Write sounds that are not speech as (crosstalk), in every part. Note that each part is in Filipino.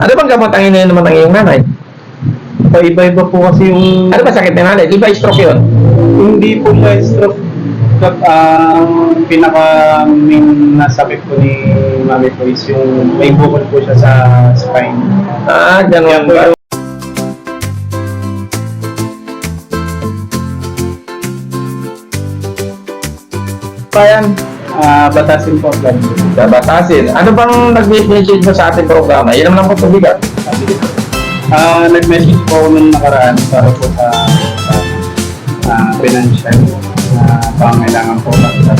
Ano bang gamot ang iniinom ng iyong nanay? Paiba-iba po kasi yung... Ano ba sakit ni nanay? Di ba stroke yun? Hindi po siya stroke. Ang pinaka main nasakit po ni mami po is yung may bukol po siya sa spine. Ah, Kaya ganun po ba? yung Pa yan? Ah, batasin po lang. Sa batasin. Ano bang nag-message mo sa ating programa? Inom lang po tubigan. Ah, nag-message po ako nung nakaraan para po sa, sa ah, financial na pangailangan po lang sa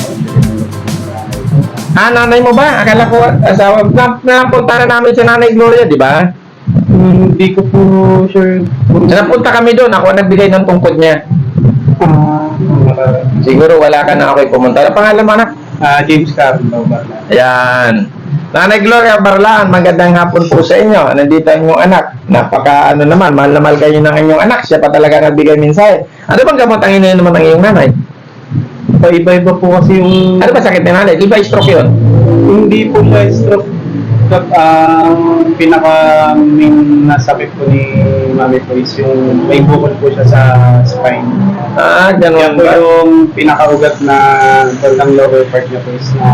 Ah, nanay mo ba? Akala ko asawa. Na, napunta na namin si Nanay Gloria, di ba? Hindi ko po sure. Napunta kami doon. Ako ang nagbigay ng tungkod niya. Ah. Siguro wala ka na ako'y pumunta. Ano pangalan mo anak? Ah, James Carlo ba? Ayan. Nanay Gloria Barlaan, magandang hapon po sa inyo. Nandito ang inyong anak. Napaka ano naman, mahal na mahal kayo ng inyong anak. Siya pa talaga nagbigay mensahe. Ano bang gamot ang iniinom ng iyong nanay? Paiba-iba po kasi yung... Ano ba sakit ni nanay? Di ba stroke yun? Hindi po siya Kap, ang pinaka main nasakit po ni mami po is yung may bukol po siya sa spine. Ah, Kaya ganun po ba? yung pinakaugat na bandang lower part niya po is na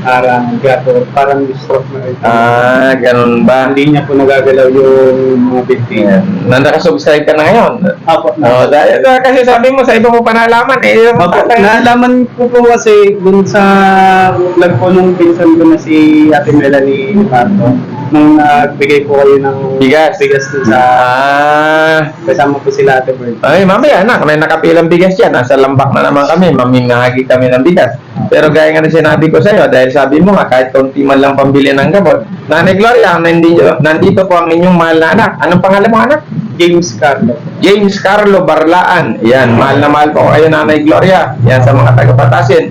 parang gato, parang stroke na rin. Ah, ganun ba? Hindi niya po nagagalaw yung mga binti. Ayan. Nandaka-subscribe ka na ngayon. Apo, Oh, dahil, dahil kasi sabi mo, sa iba mo pa nalaman, eh, Opo, tatay- naalaman ko po kasi dun sa vlog po nung pinsan ko na si Ate Melanie Parto nung nagbigay po kayo ng Bigas. bigas dun sa Ah, kasama po sila Ate Bird. ay, mamaya anak, may nakapilang bigas yan. Nasa lambak na naman kami, mamingahagi kami ng bigas. Pero gaya nga na sinabi ko sa iyo, dahil sabi mo nga, kahit konti man lang pambili ng gamot. Nanay Gloria, nandito, nandito po ang inyong mahal na anak. Anong pangalan mo anak? James Carlo. James Carlo Barlaan. Yan, mahal na mahal po kayo Nanay Gloria. Yan sa mga taga-patasin.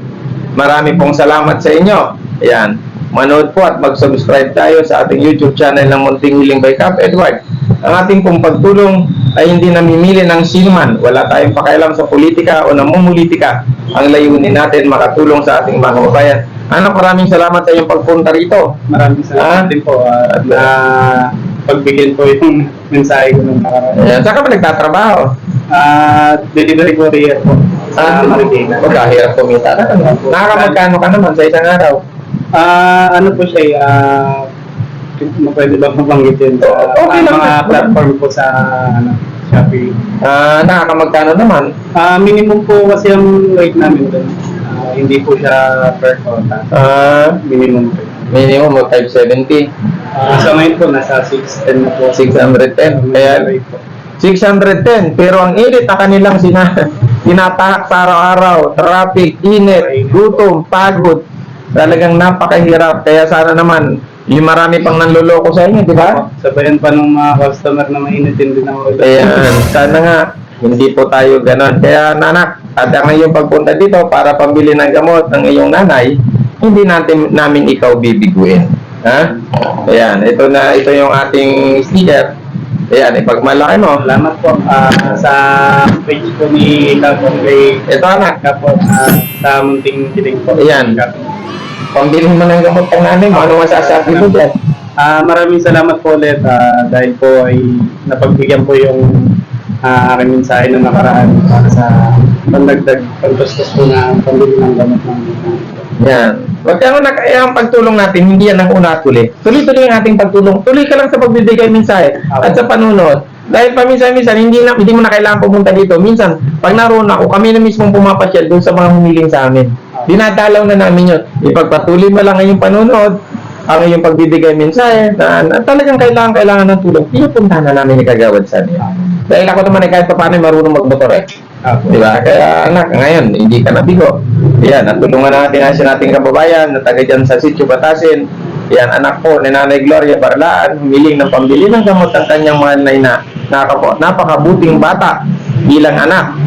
Marami pong salamat sa inyo. Yan. Manood po at mag-subscribe tayo sa ating YouTube channel ng Munting Hiling by Cap Edward. Ang ating pong pagtulong ay hindi namimili ng sinuman. Wala tayong pakialam sa politika o namumulitika. Ang layunin natin makatulong sa ating mga kababayan. Anak, maraming salamat sa iyong pagpunta rito. Maraming Ah. salamat din po ah, at na pagbigyan po yung mensahe ko nung nakaraan. Ayan, saan ka ba nagtatrabaho? At delivery courier po sa Marikina. Magkahirap kumita na. Nakakamagkano ka naman sa isang araw? Ah, ano po siya, eh, ah, pwede ba mabanggitin sa Oo, okay lang. mga platform po sa ano, Shopee? Ah, nakakamagkano naman? Ah, minimum po kasi ang rate namin doon. Ah, hindi po siya per quota. Ah, Minimum po. minimum mo 570, Ah, sa ngayon po, nasa 610 na po. 610. Kaya rate po. 610. Pero ang init na kanilang sina (laughs) tinatahak sa araw-araw, traffic, init, gutom, pagod. Talagang napakahirap. Kaya sana naman, yung marami pang nanloloko sa inyo, di ba? Sabayan pa ng mga customer na mainitin din ako. Ayan, sana nga, hindi po tayo ganon. Kaya nanak, at ang iyong pagpunta dito para pambili ng gamot ng iyong nanay, hindi natin namin ikaw bibiguin. Ha? Ayan, ito na, ito yung ating sticker. Ayan, ipagmalaki mo. Salamat po ah, sa page po ni Kapon kay Ito anak, Kapon ah, sa Munting Kiling po. Ayan. Pambili mo ng gamot ng nanay mo, ano masasabi mo dyan? Ah, maraming salamat po ulit ah, dahil po ay napagbigyan po yung ah, aking mensahe na nakaraan para sa pandagdag pagtustos po na pambili ng gamot ng Yan. Huwag kang nak ang pagtulong natin, hindi yan ang una at huli. Tuloy-tuloy ang ating pagtulong. Tuloy ka lang sa pagbibigay mensahe at sa panunod. Dahil paminsan-minsan, hindi, na, hindi mo na kailangan pumunta dito. Minsan, pag naroon ako, kami na mismo pumapasyal doon sa mga humiling sa amin. Dinadalaw na namin yun. Ipagpatuloy mo lang ang iyong panunod, ang iyong pagbibigay mensahe, na, na talagang kailangan, kailangan ng tulong. Pinupuntahan na namin ni Kagawad sa niya. Dahil ako naman ay kahit pa paano marunong magmotor eh. Apo. Di ba? Kaya anak, ngayon, hindi ka nabigo. Yan, natulungan natin ang nating kababayan na taga dyan sa Sitio Batasin. Yan, anak po ni Nanay Gloria Barlaan, humiling ng pambili ng gamot ang kanyang mahal na ina. Nakapo, napakabuting bata bilang anak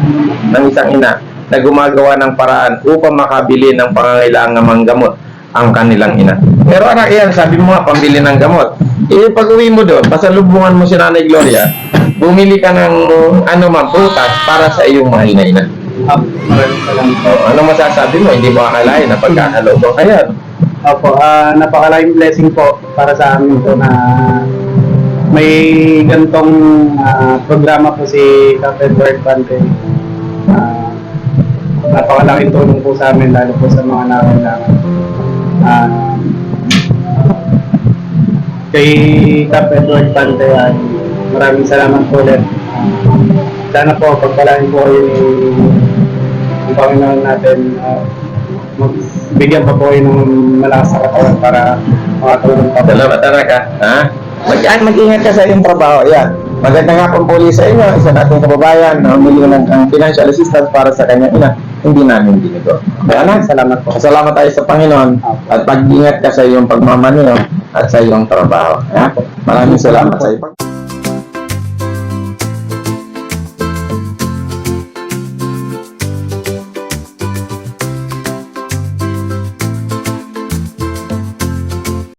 ng isang ina na gumagawa ng paraan upang makabili ng pangangailangan ng gamot ang kanilang ina. Pero anak yan, sabi mo nga, pambili ng gamot. Eh, pag uwi mo doon, pasalubungan mo si Nanay Gloria, bumili ka ng ano man, prutas para sa iyong mahal na ina. Apo, maraming salamat po. O, ano masasabi mo? Hindi mo akalain na pagkakalobong ka yan. Opo, ah napakalaking blessing po para sa amin po na may gantong ah, programa po si Captain Bird Bante. Ah, napakalaking tulong po sa amin, lalo po sa mga nangangailangan. Ah, kay Bird Bante ay maraming salamat po ulit. Sana po, pagpalain po kayo ni ng Panginoon natin, ah, magbigyan pa po kayo ng malakas na katawan para makatulong pa po. Salamat talaga. Ha? Mag mag-ingat ka sa iyong trabaho. Yan. Maganda nga pong puli sa inyo, isa nating kababayan na humili ng ang financial assistance para sa kanyang ina. Hindi namin binigo. Kaya na, Salamat po. Salamat tayo sa Panginoon at pag-ingat ka sa iyong pagmamaneho at sa iyong trabaho. Ha? Maraming salamat sa iyo.